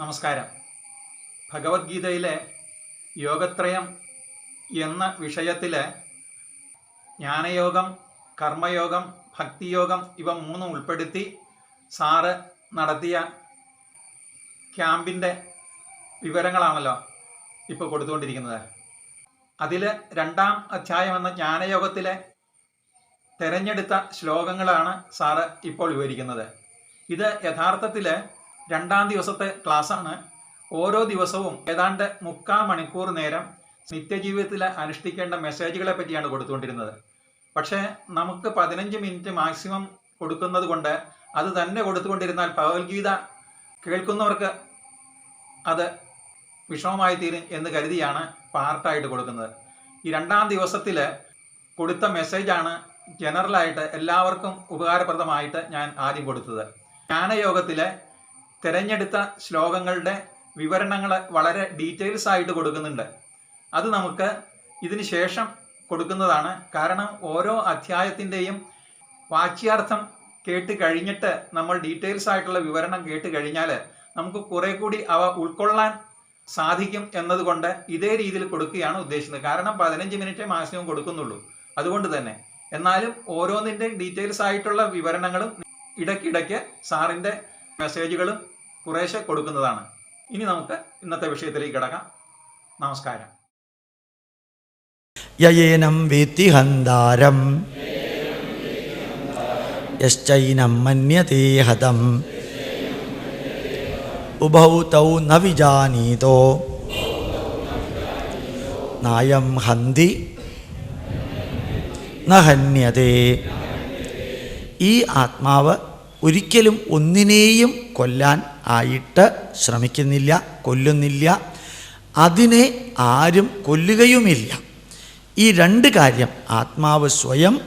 നമസ്കാരം. ഭഗവത്ഗീതയിലെ യോഗത്രയം എന്ന വിഷയത്തിൽ ജ്ഞാനയോഗം കർമ്മയോഗം ഭക്തിയോഗം ഇവ മൂന്നും ഉൾപ്പെടുത്തി സാറ് നടത്തിയ ക്യാമ്പിന്റെ വിവരങ്ങളാണല്ലോ ഇപ്പോൾ കൊടുത്തുകൊണ്ടിരിക്കുന്നത്. അതിൽ രണ്ടാം അധ്യായം എന്ന ജ്ഞാനയോഗത്തിലെ തെരഞ്ഞെടുത്ത ശ്ലോകങ്ങളാണ് സാറ് ഇപ്പോൾ വിവരിക്കുന്നത്. ഇത് യഥാർത്ഥത്തിൽ രണ്ടാം ദിവസത്തെ ക്ലാസ്സാണ്. ഓരോ ദിവസവും ഏതാണ്ട് മുക്കാൽ മണിക്കൂർ നേരം നിത്യജീവിതത്തിൽ അനുഷ്ഠിക്കേണ്ട മെസ്സേജുകളെ പറ്റിയാണ് കൊടുത്തുകൊണ്ടിരുന്നത്. പക്ഷേ നമുക്ക് പതിനഞ്ച് മിനിറ്റ് മാക്സിമം കൊടുക്കുന്നത് കൊണ്ട് അത് തന്നെ കൊടുത്തുകൊണ്ടിരുന്നാൽ ഭഗവത്ഗീത കേൾക്കുന്നവർക്ക് അത് വിഷമമായി തീരും എന്ന് കരുതിയാണ് പാർട്ടായിട്ട് കൊടുക്കുന്നത്. ഈ രണ്ടാം ദിവസത്തിൽ കൊടുത്ത മെസ്സേജാണ് ജനറലായിട്ട് എല്ലാവർക്കും ഉപകാരപ്രദമായിട്ട് ഞാൻ ആദ്യം കൊടുത്തത്. ജ്ഞാനയോഗത്തിലെ തിരഞ്ഞെടുത്ത ശ്ലോകങ്ങളുടെ വിവരണങ്ങൾ വളരെ ഡീറ്റെയിൽസ് ആയിട്ട് കൊടുക്കുന്നുണ്ട്. അത് നമുക്ക് ഇതിന് ശേഷം കൊടുക്കുന്നതാണ്. കാരണം ഓരോ അധ്യായത്തിന്റെയും വാച്യാർത്ഥം കേട്ട് കഴിഞ്ഞിട്ട് നമ്മൾ ഡീറ്റെയിൽസ് ആയിട്ടുള്ള വിവരണം കേട്ട് കഴിഞ്ഞാൽ നമുക്ക് കുറെ കൂടി അവ ഉൾക്കൊള്ളാൻ സാധിക്കും എന്നതുകൊണ്ട് ഇതേ രീതിയിൽ കൊടുക്കുകയാണ് ഉദ്ദേശിക്കുന്നത്. കാരണം പതിനഞ്ച് മിനിറ്റ് മാക്സിമം കൊടുക്കുന്നുള്ളൂ. അതുകൊണ്ട് തന്നെ. എന്നാലും ഓരോന്നിന്റെ ഡീറ്റെയിൽസ് ആയിട്ടുള്ള വിവരണങ്ങളും ഇടയ്ക്കിടയ്ക്ക് സാറിന്റെ മെസ്സേജുകളും കുറേശ്ശെ കൊടുക്കുന്നതാണ്. ഇനി നമുക്ക് ഇന്നത്തെ വിഷയത്തിലേക്ക് കിടക്കാം. നമസ്കാരം. യയേനം വീത്തി ഹന്താരം. യശ്ചൈനം മന്യതേഹതം ഹതം. ഉഭൗ തൗ ന വിജാനീതോ. നായം ഹന്തി നഹന്യതേ ഹന്യതേ. ഈ ആത്മാവ് ഒരിക്കലും ഒന്നിനെയും കൊല്ലാൻ ആയിട്ട് ശ്രമിക്കുന്നില്ല കൊല്ലുന്നില്ല. അതിനെ ആരും കൊല്ലുകയുമില്ല. ഈ രണ്ട് കാര്യം ആത്മാവ് സ്വയം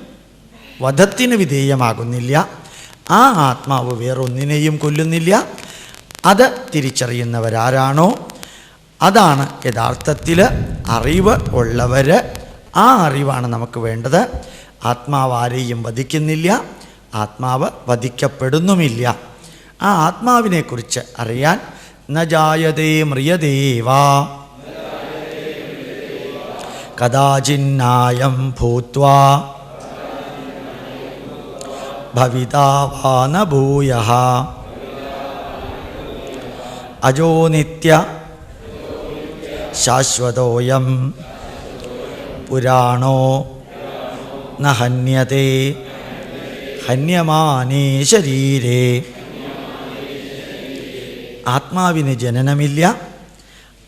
വധത്തിന് വിധേയമാകുന്നില്ല. ആ ആത്മാവ് വേറൊന്നിനെയും കൊല്ലുന്നില്ല. അത് തിരിച്ചറിയുന്നവരാരാണോ? അതാണ് യഥാർത്ഥത്തിൽ അറിവ് ഉള്ളവർ ആ അറിവാണ് നമുക്ക് വേണ്ടത്. ആത്മാവ് ആരെയും വധിക്കുന്നില്ല. ആത്മാവ് വധിക്കപ്പെടുന്നുമില്ല. ആ ആത്മാവിനെക്കുറിച്ച് അറിയാൻ നജായതേ ജായതേ മ്രിയദേവാ കഥാചിന്നായം ഭൂത്വാ. ഭവിതാ വാ ന ഭൂയ അജോ നിത്യ. ശാശ്വതോയം. പുരാണോ ഹന്യത്തെ ഹന്യമാനേ ശരീരേ. ആത്മാവിന് ജനനമില്ല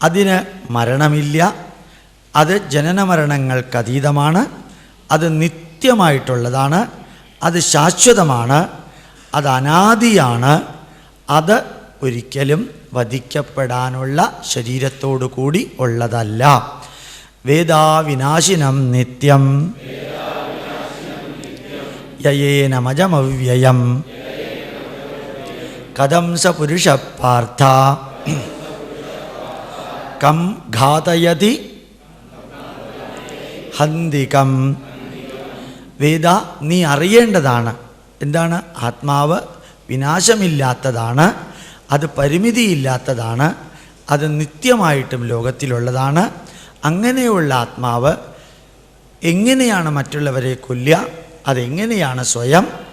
അതിന് മരണമില്ല. അത് ജനനമരണങ്ങൾക്കതീതമാണ് അത് നിത്യമായിട്ടുള്ളതാണ് അത് ശാശ്വതമാണ് അത് അനാദിയാണ് അത് ഒരിക്കലും വധിക്കപ്പെടാനുള്ള ശരീരത്തോടു കൂടി ഉള്ളതല്ല. വേദാവിനാശിനം നിത്യം. യയേനമജമവ്യയം കഥം സ പുരുഷ പാർത്ഥ കം. ഘാതയതി ഹന്തികം വേദ നീ അറിയേണ്ടതാണ്. എന്താണ്? ആത്മാവ് വിനാശമില്ലാത്തതാണ്. അത് പരിമിതിയില്ലാത്തതാണ്. അത് നിത്യമായിട്ടും ലോകത്തിലുള്ളതാണ്. അങ്ങനെയുള്ള ആത്മാവ് എങ്ങനെയാണ് മറ്റുള്ളവരെ കൊല്ലുക? അതെങ്ങനെയാണ് സ്വയം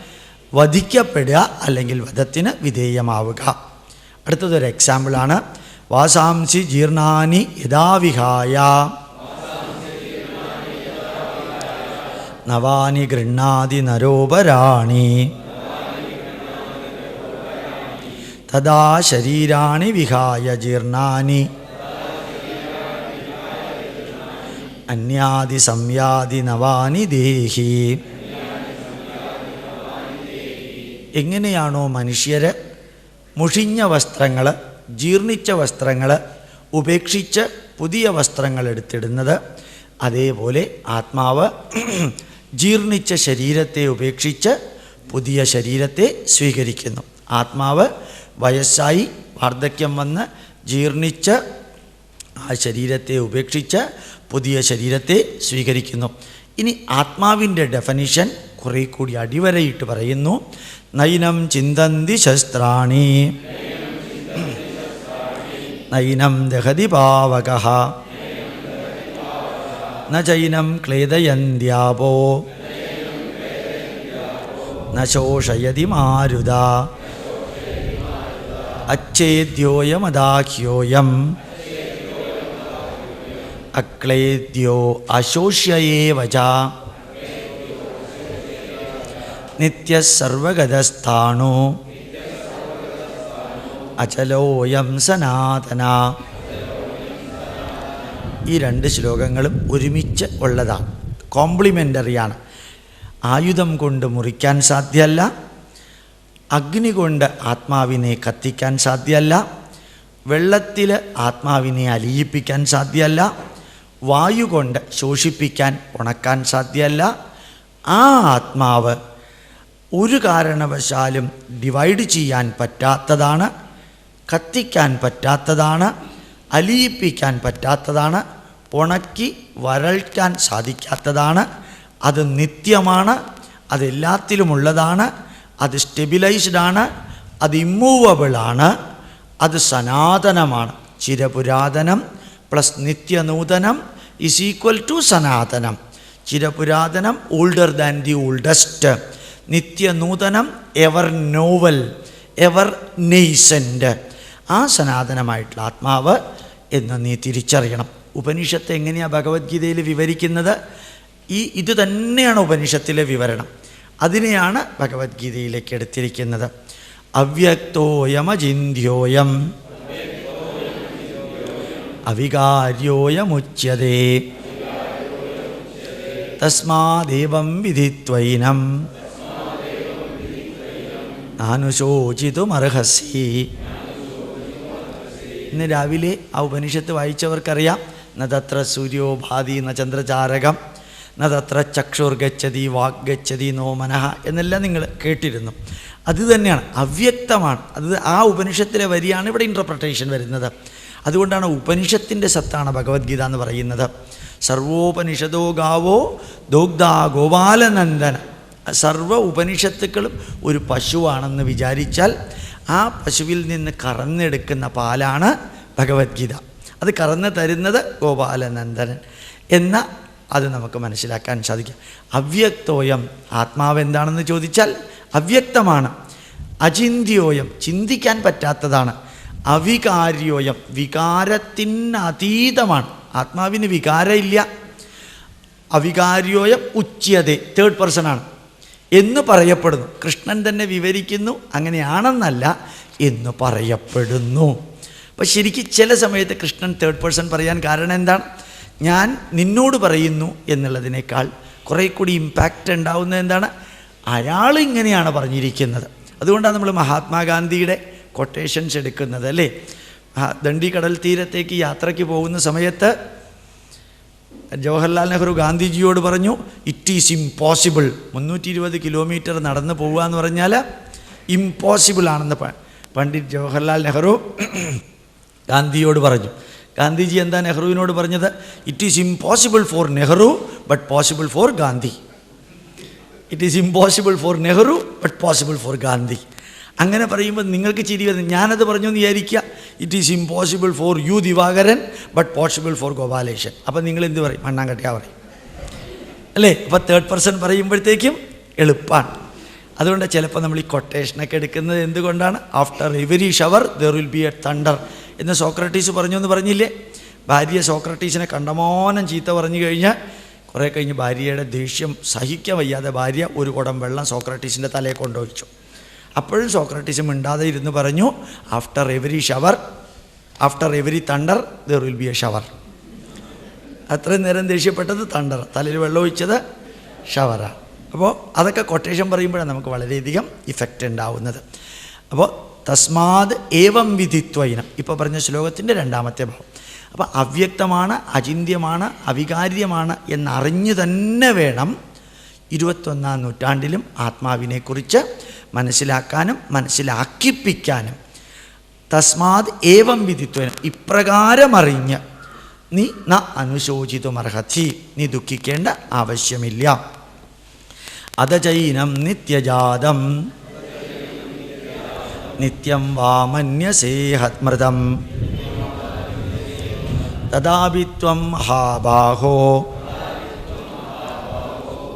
വധിക്കപ്പെടുക അല്ലെങ്കിൽ വധത്തിന് വിധേയമാവുക. അടുത്തതൊരു എക്സാമ്പിളാണ് വാസാംസി ജീർണാനി യഥാവിഹായ. നവാനി ഗൃഹാതി നരോപരാണി. തഥാ ശരീരാണി വിഹായ ജീർണാനി. അന്യാദി സംയാദി നവാനി ദേഹി. എങ്ങനെയാണോ മനുഷ്യർ മുഷിഞ്ഞ വസ്ത്രങ്ങൾ ജീർണിച്ച വസ്ത്രങ്ങൾ ഉപേക്ഷിച്ച് പുതിയ വസ്ത്രങ്ങൾ എടുത്തിടുന്നത് അതേപോലെ ആത്മാവ് ജീർണിച്ച ശരീരത്തെ ഉപേക്ഷിച്ച് പുതിയ ശരീരത്തെ സ്വീകരിക്കുന്നു. ആത്മാവ് വയസ്സായി വാർദ്ധക്യം വന്ന് ജീർണിച്ച് ആ ശരീരത്തെ ഉപേക്ഷിച്ച് പുതിയ ശരീരത്തെ സ്വീകരിക്കുന്നു. ഇനി ആത്മാവിന്റെ ഡെഫനിഷൻ കുറേ കൂടി അടിവരയിട്ട് പറയുന്നു. നൈനം ചിന്തന്തി ശസ്ത്രാണി. നൈനം ദഹതി പാവക. നൈനം ക്ലേദയന്ത്യാപോ. നശോഷയതി ശോഷയതി മാരുത. അച്ഛേദ്യോയമദാഹ്യോയം. അക്ലേദ്യോ അശോഷ്യയേവ ച നിത്യസർവഗതസ്ഥാണു. അചലോയം സനാതന. ഈ രണ്ട് ശ്ലോകങ്ങളും ഒരുമിച്ച് ഉള്ളതാണ് കോംപ്ലിമെന്ററിയാണ് ആയുധം കൊണ്ട് മുറിക്കാൻ സാധ്യമല്ല അഗ്നി കൊണ്ട് ആത്മാവിനെ കത്തിക്കാൻ സാധ്യമല്ല വെള്ളത്തിൽ ആത്മാവിനെ അലിയിപ്പിക്കാൻ സാധ്യമല്ല വായു കൊണ്ട് ശോഷിപ്പിക്കാൻ ഉണക്കാൻ സാധ്യമല്ല ആ ആത്മാവ് ഒരു കാരണവശാലും ഡിവൈഡ് ചെയ്യാൻ പറ്റാത്തതാണ് കത്തിക്കാൻ പറ്റാത്തതാണ് അലിയിപ്പിക്കാൻ പറ്റാത്തതാണ് ഉണക്കി വരൾക്കാൻ സാധിക്കാത്തതാണ്. അത് നിത്യമാണ് അതെല്ലാത്തിലുമുള്ളതാണ് അത് സ്റ്റെബിലൈസ്ഡ് ആണ് അത് ഇമ്മൂവബിളാണ് അത് സനാതനമാണ്. ചിരപുരാതനം പ്ലസ് നിത്യനൂതനം ഈസ് ഈക്വൽ ടു സനാതനം. ചിരപുരാതനം ഓൾഡർ ദാൻ ദി ഓൾഡസ്റ്റ് നിത്യനൂതനം എവർ നോവൽ എവർ നെയ്സന്റ് ആ സനാതനമായിട്ടുള്ള ആത്മാവ് എന്ന് നീ തിരിച്ചറിയണം. ഉപനിഷത്ത് എങ്ങനെയാണ് ഭഗവത്ഗീതയിൽ വിവരിക്കുന്നത്? ഈ ഇത് തന്നെയാണ് ഉപനിഷത്തിലെ വിവരണം. അതിനെയാണ് ഭഗവത്ഗീതയിലേക്ക് എടുത്തിരിക്കുന്നത്. അവ്യക്തോയമചിന്യോയം അവികാര്യോയമുച്യതേ തസ്മാദേവം വിധിത്വൈനം. നാനുശോചിതുമർഹസി ഇന്ന് രാവിലെ ആ ഉപനിഷത്ത് വായിച്ചവർക്കറിയാം. നതത്ര സൂര്യോപാധി ന ചന്ദ്രചാരകം. ന തത്ര ചക്ഷുർഗച്ഛതി വാഗ്ഗച്ഛതി നോ മനഃ എന്നെല്ലാം നിങ്ങൾ കേട്ടിരുന്നു. അത് തന്നെയാണ് അവ്യക്തമാണ്. അത് ആ ഉപനിഷത്തിലെ വരിയാണ് ഇവിടെ ഇന്റർപ്രട്ടേഷൻ വരുന്നത്. അതുകൊണ്ടാണ് ഉപനിഷത്തിന്റെ സത്താണ് ഭഗവത്ഗീത എന്ന് പറയുന്നത്. സർവോപനിഷദോ ഗാവോ ദോഗ്ധാ ഗോപാലനന്ദന. സർവ ഉപനിഷത്തുക്കളും ഒരു പശുവാണെന്ന് വിചാരിച്ചാൽ ആ പശുവിൽ നിന്ന് കറന്നെടുക്കുന്ന പാലാണ് ഭഗവത്ഗീത. അത് കറന്ന് തരുന്നത് ഗോപാലനന്ദനൻ. എന്ന അത് നമുക്ക് മനസ്സിലാക്കാൻ സാധിക്കും. അവ്യക്തോയം ആത്മാവ് എന്താണെന്ന് ചോദിച്ചാൽ അവ്യക്തമാണ്. അചിന്തിയോയം ചിന്തിക്കാൻ പറ്റാത്തതാണ്. അവികാര്യോയം വികാരത്തിന് അതീതമാണ് ആത്മാവിന് വികാരമില്ല. അവികാര്യോയം ഉച്യതേ. തേർഡ് പേഴ്സണാണ് എന്ന് പറയപ്പെടുന്നു. കൃഷ്ണൻ തന്നെ വിവരിക്കുന്നു അങ്ങനെയാണെന്നല്ല എന്ന് പറയപ്പെടുന്നു. അപ്പം ശരിക്കും ചില സമയത്ത് കൃഷ്ണൻ തേർഡ് പേഴ്സൺ പറയാൻ കാരണം എന്താണ്? ഞാൻ നിന്നോട് പറയുന്നു എന്നുള്ളതിനേക്കാൾ കുറേ കൂടി ഇമ്പാക്റ്റ് ഉണ്ടാവുന്നത് എന്താണ്? അയാൾ ഇങ്ങനെയാണ് പറഞ്ഞിരിക്കുന്നത്. അതുകൊണ്ടാണ് നമ്മൾ മഹാത്മാഗാന്ധിയുടെ കൊട്ടേഷൻസ് എടുക്കുന്നത് അല്ലേ? ദണ്ഡി കടൽ തീരത്തേക്ക് യാത്രയ്ക്ക് പോകുന്ന സമയത്ത് ജവഹർലാൽ നെഹ്റു ഗാന്ധിജിയോട് പറഞ്ഞു ഇറ്റ് ഈസ് ഇമ്പോസിബിൾ മുന്നൂറ്റി ഇരുപത് കിലോമീറ്റർ നടന്നു പോവുക എന്ന് പറഞ്ഞാൽ ഇമ്പോസിബിൾ ആണെന്ന് പണ്ഡിറ്റ് ജവഹർലാൽ നെഹ്റു ഗാന്ധിയോട് പറഞ്ഞു. ഗാന്ധിജി എന്താ നെഹ്റുവിനോട് പറഞ്ഞത്? It is impossible for Nehru but possible for Gandhi. It is impossible for Nehru but possible for Gandhi. അങ്ങനെ പറയുമ്പോൾ നിങ്ങൾക്ക് ചിരി വരുന്നത് ഞാനത് പറഞ്ഞു എന്ന് വിചാരിക്കുക. It is impossible for you Divakaran but possible for Gopaleshan അപ്പം നിങ്ങൾ എന്ത് പറയും? മണ്ണാങ്കട്ടിയാ പറയും. അല്ലേ? അപ്പോൾ തേർഡ് പേഴ്സൺ പറയുമ്പോഴത്തേക്കും എളുപ്പമാണ് അതുകൊണ്ട് ചിലപ്പോൾ നമ്മൾ ഈ കൊട്ടേഷനൊക്കെ എടുക്കുന്നത് എന്തുകൊണ്ടാണ്? After every shower there will be a thunder എന്ന് സോക്രട്ടീസ് പറഞ്ഞു എന്ന് പറഞ്ഞില്ലേ? ഭാര്യ സോക്രട്ടീസിനെ കണ്ടമാനം ചീത്ത പറഞ്ഞു കഴിഞ്ഞാൽ കുറേ കഴിഞ്ഞ് ഭാര്യയുടെ ദേഷ്യം സഹിക്കാൻ വയ്യാതെ ഭാര്യ ഒരു കുടം വെള്ളം സോക്രട്ടീസിന്റെ തലയെ കൊണ്ടൊഴിച്ചു അപ്പോഴും സോക്രട്ടീസ് മിണ്ടാതെ ഇരുന്ന് പറഞ്ഞു after every shower after every thunder there will be a shower അത്രയും നേരം ദേഷ്യപ്പെട്ടത് തണ്ടർ തലയിൽ വെള്ളം ഒഴിച്ചത് ഷവറാണ് അപ്പോൾ അതൊക്കെ കൊട്ടേഷൻ പറയുമ്പോഴാണ് നമുക്ക് വളരെയധികം ഇഫക്റ്റ് ഉണ്ടാവുന്നത്. അപ്പോൾ തസ്മാത് ഏവം വിധിത്വയിനം ഇപ്പോൾ പറഞ്ഞ ശ്ലോകത്തിന്റെ രണ്ടാമത്തെ ഭാവം അപ്പോൾ അവ്യക്തമാണ് അചിന്യമാണ് അവികാര്യമാണ് എന്നറിഞ്ഞു തന്നെ വേണം ഇരുപത്തൊന്നാം നൂറ്റാണ്ടിലും ആത്മാവിനെക്കുറിച്ച് മനസ്സിലാക്കാനും മനസ്സിലാക്കിപ്പിക്കാനും തസ്മാത് ഏവം ഇപ്രകാരം ഇപ്രകാരമറിഞ്ഞ് നീ ന അനുശോചിതുമർഹത്തി. നീ ദുഃഖിക്കേണ്ട ആവശ്യമില്ല. അതചൈനം നിത്യജാതം. നിത്യം വാമന്യസേഹത്മൃതം. തഥാപിത്വം ഹാബാഹോ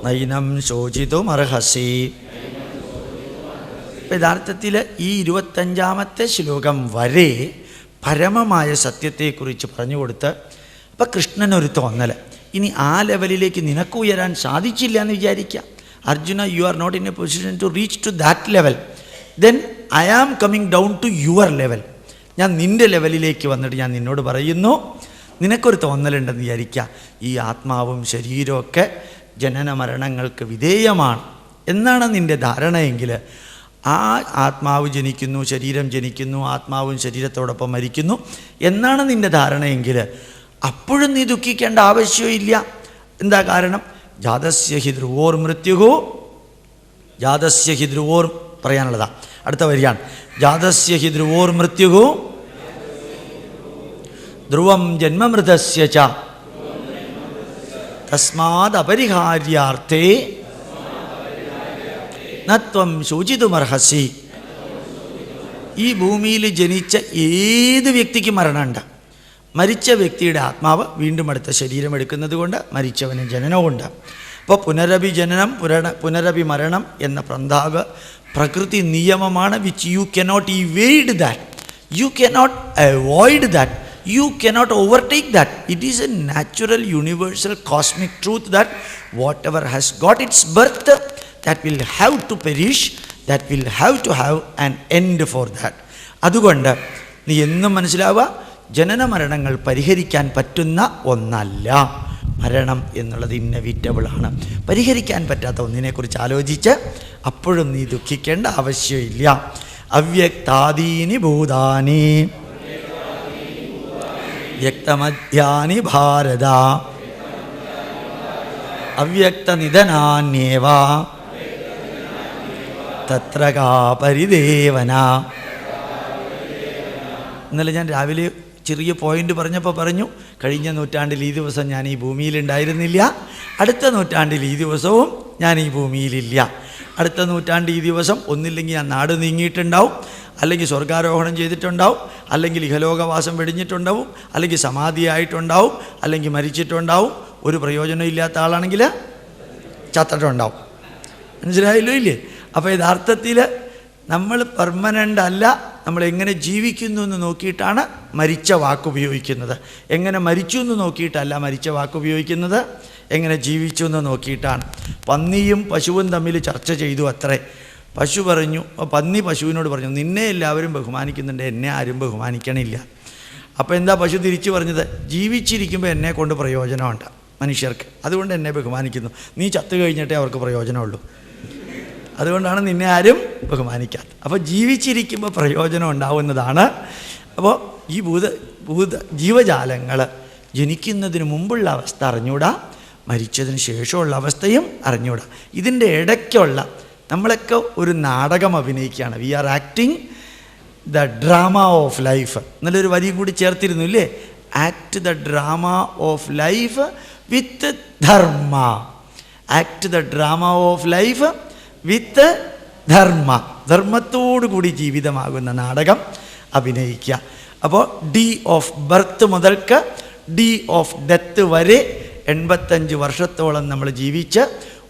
നൈനം ശോചിതുമർഹസി അർഹസി യഥാർത്ഥത്തിൽ ഈ ഇരുപത്തഞ്ചാമത്തെ ശ്ലോകം വരെ പരമമായ സത്യത്തെക്കുറിച്ച് പറഞ്ഞു കൊടുത്ത് അപ്പം കൃഷ്ണനൊരു തോന്നൽ ഇനി ആ ലെവലിലേക്ക് നിനക്ക് ഉയരാൻ സാധിച്ചില്ല എന്ന് വിചാരിക്കുക Arjuna you are not in a position to reach to that level then I am coming down to your level ഞാൻ നിന്റെ ലെവലിലേക്ക് വന്നിട്ട് ഞാൻ നിന്നോട് പറയുന്നു. നിനക്കൊരു തോന്നലുണ്ടെന്ന് വിചാരിക്കുക ഈ ആത്മാവും ശരീരവും ഒക്കെ ജനന മരണങ്ങൾക്ക് വിധേയമാണ് എന്നാണ് നിന്റെ ധാരണയെങ്കിൽ ആ ആത്മാവ് ജനിക്കുന്നു ശരീരം ജനിക്കുന്നു ആത്മാവും ശരീരത്തോടൊപ്പം മരിക്കുന്നു എന്നാണ് നിന്റെ ധാരണയെങ്കിൽ അപ്പോഴും നീ ദുഃഖിക്കേണ്ട ആവശ്യമില്ല എന്താ കാരണം? ജാതസ്യ ഹി ധ്രുവോർ മൃത്യുഹോ. ജാതസ്യ ഹി ധ്രുവോർ പറയാനുള്ളതാ. അടുത്ത വരികയാണ് ജാതസ്യ ഹി ധ്രുവോർ മൃത്യുഹോ. ധ്രുവം ജന്മമൃതസ്യ ച. തസ്മാത് അപരിഹാര്യാർത്ഥേ നത്വം ശോചിതുമർഹസി. ഈ ഭൂമിയിൽ ജനിച്ച ഏത് വ്യക്തിക്ക് മരണമുണ്ട്. മരിച്ച വ്യക്തിയുടെ ആത്മാവ് വീണ്ടും അടുത്ത ശരീരം എടുക്കുന്നത് കൊണ്ട് മരിച്ചവന് ജനനവുമുണ്ട് അപ്പോൾ പുനരഭി ജനനം പുരണ പുനരഭി മരണം എന്ന പ്രന്താവ് പ്രകൃതി നിയമമാണ് which you cannot evade that you cannot avoid that cannot overtake that it is a natural universal cosmic truth that whatever has got its birth that will have to perish that will have to have and end for that അതുകൊണ്ട് നീ എന്നും മനസ്സിലാവുക ജനന മരണങ്ങൾ പരിഹരിക്കാൻ പറ്റുന്ന ഒന്നല്ല. മരണം എന്നുള്ളത് ഇന്നവിറ്റബിളാണ് പരിഹരിക്കാൻ പറ്റാത്ത ഒന്നിനെക്കുറിച്ച് ആലോചിച്ച് അപ്പോഴും നീ ദുഃഖിക്കേണ്ട ആവശ്യമില്ല. അവ്യക്താദീനി ഭൂതാനി. വ്യക്തമധ്യാനി ഭാരത. അവ്യക്തനിധനാന്യേവ. തത്ര ഇന്നലെ ഞാൻ രാവിലെ ചെറിയ പോയിന്റ് പറഞ്ഞപ്പോൾ പറഞ്ഞു കഴിഞ്ഞ നൂറ്റാണ്ടിൽ ഈ ദിവസം ഞാൻ ഈ ഭൂമിയിൽ ഉണ്ടായിരുന്നില്ല. അടുത്ത നൂറ്റാണ്ടിൽ ഈ ദിവസവും ഞാൻ ഈ ഭൂമിയിലില്ല അടുത്ത നൂറ്റാണ്ട് ഈ ദിവസം ഒന്നില്ലെങ്കിൽ ഞാൻ നാട് നീങ്ങിയിട്ടുണ്ടാവും. അല്ലെങ്കിൽ സ്വർഗാരോഹണം ചെയ്തിട്ടുണ്ടാവും അല്ലെങ്കിൽ ഇഹലോകവാസം വെടിഞ്ഞിട്ടുണ്ടാവും അല്ലെങ്കിൽ സമാധിയായിട്ടുണ്ടാവും അല്ലെങ്കിൽ മരിച്ചിട്ടുണ്ടാവും. ഒരു പ്രയോജനം ഇല്ലാത്ത ആളാണെങ്കിൽ ചത്തിട്ടുണ്ടാവും. മനസ്സിലായല്ലോ ഇല്ലേ? അപ്പോൾ യഥാർത്ഥത്തിൽ നമ്മൾ പെർമനന്റ് അല്ല നമ്മൾ എങ്ങനെ ജീവിക്കുന്നു എന്ന് നോക്കിയിട്ടാണ് മരിച്ച വാക്ക് ഉപയോഗിക്കുന്നത്. എങ്ങനെ മരിച്ചു എന്ന് നോക്കിയിട്ടല്ല മരിച്ച വാക്ക് ഉപയോഗിക്കുന്നത്. എങ്ങനെ ജീവിച്ചു എന്ന് നോക്കിയിട്ടാണ്. പന്നിയും പശുവും തമ്മിൽ ചർച്ച ചെയ്തു അത്രേ. പശു പറഞ്ഞു പന്നി പശുവിനോട് പറഞ്ഞു നിന്നെ എല്ലാവരും ബഹുമാനിക്കുന്നുണ്ട് എന്നെ ആരും ബഹുമാനിക്കണില്ല. അപ്പോൾ എന്താ പശു തിരിച്ചു പറഞ്ഞത്? ജീവിച്ചിരിക്കുമ്പോൾ എന്നെ കൊണ്ട് പ്രയോജനമുണ്ട് മനുഷ്യർക്ക്. അതുകൊണ്ട് എന്നെ ബഹുമാനിക്കുന്നു. നീ ചത്തു കഴിഞ്ഞിട്ടേ അവർക്ക് പ്രയോജനമുള്ളൂ. അതുകൊണ്ടാണ് നിന്നെ ആരും ബഹുമാനിക്കാത്തത്. അപ്പോൾ ജീവിച്ചിരിക്കുമ്പോൾ പ്രയോജനം ഉണ്ടാവുന്നതാണ്. അപ്പോൾ ഈ ഭൂത ഭൂത ജീവജാലങ്ങൾ ജനിക്കുന്നതിന് മുമ്പുള്ള അവസ്ഥ അറിഞ്ഞൂടാ മരിച്ചതിന് ശേഷമുള്ള അവസ്ഥയും അറിഞ്ഞൂടാ. ഇതിന്റെ ഇടയ്ക്കുള്ള നമ്മളൊക്കെ ഒരു നാടകം അഭിനയിക്കുകയാണ്. We are acting the drama of life എന്നുള്ളൊരു വരി കൂടി ചേർത്തിരുന്നു ഇല്ലേ? Act the drama of life with dharma act the drama of life with dharma ധർമ്മത്തോടു കൂടി ജീവിതമാകുന്ന നാടകം അഭിനയിക്കുക. അപ്പോൾ ഡി ഓഫ് ബർത്ത് മുതൽക്ക് ഡി ഓഫ് ഡെത്ത് വരെ എൺപത്തഞ്ച് വർഷത്തോളം നമ്മൾ ജീവിച്ച്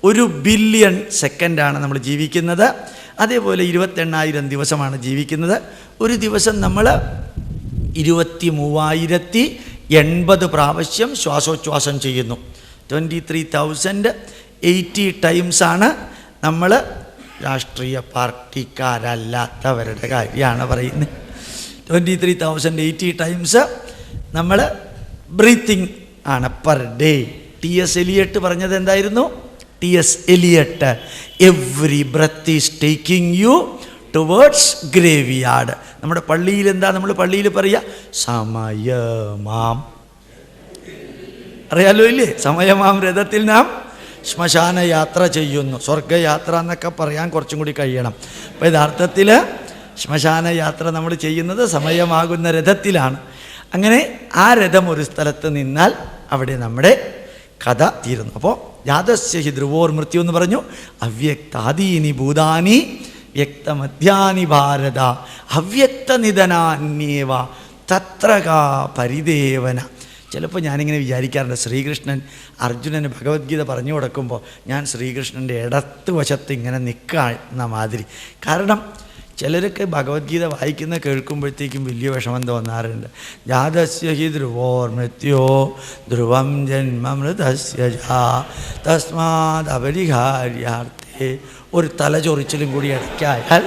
ഒരു ബില്യൺ സെക്കൻഡാണ് നമ്മൾ ജീവിക്കുന്നത്. അതേപോലെ ഇരുപത്തെണ്ണായിരം ദിവസമാണ് ജീവിക്കുന്നത്. ഒരു ദിവസം നമ്മൾ ഇരുപത്തി മൂവായിരത്തി എൺപത് പ്രാവശ്യം ശ്വാസോച്ഛ്വാസം ചെയ്യുന്നു. ട്വന്റി ത്രീ തൗസൻഡ് എയ്റ്റി ടൈംസാണ് നമ്മൾ രാഷ്ട്രീയ പാർട്ടിക്കാരല്ലാത്തവരുടെ കാര്യമാണ് പറയുന്നത്. Twenty three thousand eighty times നമ്മൾ ബ്രീത്തിങ് ആണ് per day T S Eliot പറഞ്ഞത് എന്തായിരുന്നു? T S Eliot every breath is taking you towards grave നമ്മുടെ പള്ളിയിൽ എന്താ നമ്മൾ പള്ളിയിൽ പറയുക സമയമാം. അറിയാലോ ഇല്ലേ? സമയമാം രഥത്തിൽ നാം ശ്മശാന യാത്ര ചെയ്യുന്നു. സ്വർഗയാത്ര എന്നൊക്കെ പറയാൻ കുറച്ചും കൂടി കഴിയണം. അപ്പോൾ യഥാർത്ഥത്തിൽ ശ്മശാന യാത്ര നമ്മൾ ചെയ്യുന്നത് സമയമാകുന്ന രഥത്തിലാണ്. അങ്ങനെ ആ രഥം ഒരു സ്ഥലത്ത് നിന്നാൽ അവിടെ നമ്മുടെ കഥ തീരുന്നു. അപ്പോൾ യാതസ്യ ഹി ധ്രുവോർ മൃത്യു എന്ന് പറഞ്ഞു. അവ്യക്താദീനി ഭൂതാനി വ്യക്തമധ്യാനി ഭാരത അവ്യക്തനിധനാന്യേവ തത്രകാ പരിദേവന. ചിലപ്പോൾ ഞാനിങ്ങനെ വിചാരിക്കാറുണ്ട് ശ്രീകൃഷ്ണൻ അർജുനന് ഭഗവത്ഗീത പറഞ്ഞു കൊടുക്കുമ്പോൾ ഞാൻ ശ്രീകൃഷ്ണന്റെ ഇടത്ത് വശത്ത് ഇങ്ങനെ നിൽക്കുന്ന മാതിരി. കാരണം ചിലരൊക്കെ ഭഗവത്ഗീത വായിക്കുന്ന കേൾക്കുമ്പോഴത്തേക്കും വലിയ വിഷമം തോന്നാറുണ്ട്. ജാതസ്യ ഹി ധ്രുവോർ മൃത്യോ ധ്രുവം ജന്മമൃതസ്യ തസ്മാത് അപരിഹാര്യാർത്ഥേ. ഒരു തലചൊറിച്ചിലും കൂടി ഇടയ്ക്കായാൽ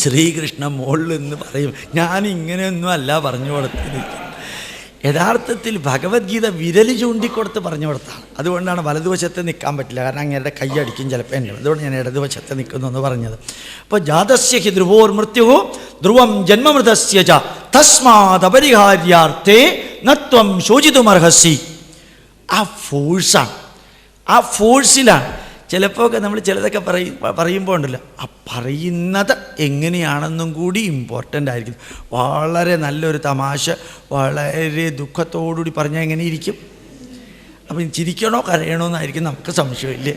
ശ്രീകൃഷ്ണ മുകളിൽ നിന്ന് പറയും ഞാൻ ഇങ്ങനെയൊന്നും അല്ല പറഞ്ഞു കൊടുത്തിരിക്കുന്നത്. യഥാർത്ഥത്തിൽ ഭഗവത്ഗീത വിരൽ ചൂണ്ടിക്കൊടുത്ത് പറഞ്ഞു കൊടുത്താണ് അതുകൊണ്ടാണ് വലതുവശത്ത് നിൽക്കാൻ പറ്റില്ല. കാരണം അങ്ങേരുടെ കൈയടിക്കും ചിലപ്പോൾ എന്റെ. അതുകൊണ്ട് ഞാൻ ഇടതുവശത്ത് നിൽക്കുന്നു എന്ന് പറഞ്ഞത്. അപ്പോൾ ജാതസ്യ ഹി ധ്രുവോർ മൃത്യു ധ്രുവം ജന്മമൃതസ്യ ച തസ്മാത് അപരിഹാര്യാർത്ഥേ നത്വം ശോചിതുമർഹസി. ആ ഫോഴ്സാണ് ആ ഫോഴ്സിലാണ് ചിലപ്പോൾ ഒക്കെ നമ്മൾ ചിലതൊക്കെ പറയും പറയുമ്പോൾ ഉണ്ടല്ലോ ആ പറയുന്നത് എങ്ങനെയാണെന്നും കൂടി ഇമ്പോർട്ടന്റ് ആയിരിക്കും. വളരെ നല്ലൊരു തമാശ വളരെ ദുഃഖത്തോടുകൂടി പറഞ്ഞാൽ എങ്ങനെ ഇരിക്കും? അപ്പം ചിരിക്കണോ കരയണോ എന്നായിരിക്കും നമുക്ക് സംശയമില്ലേ?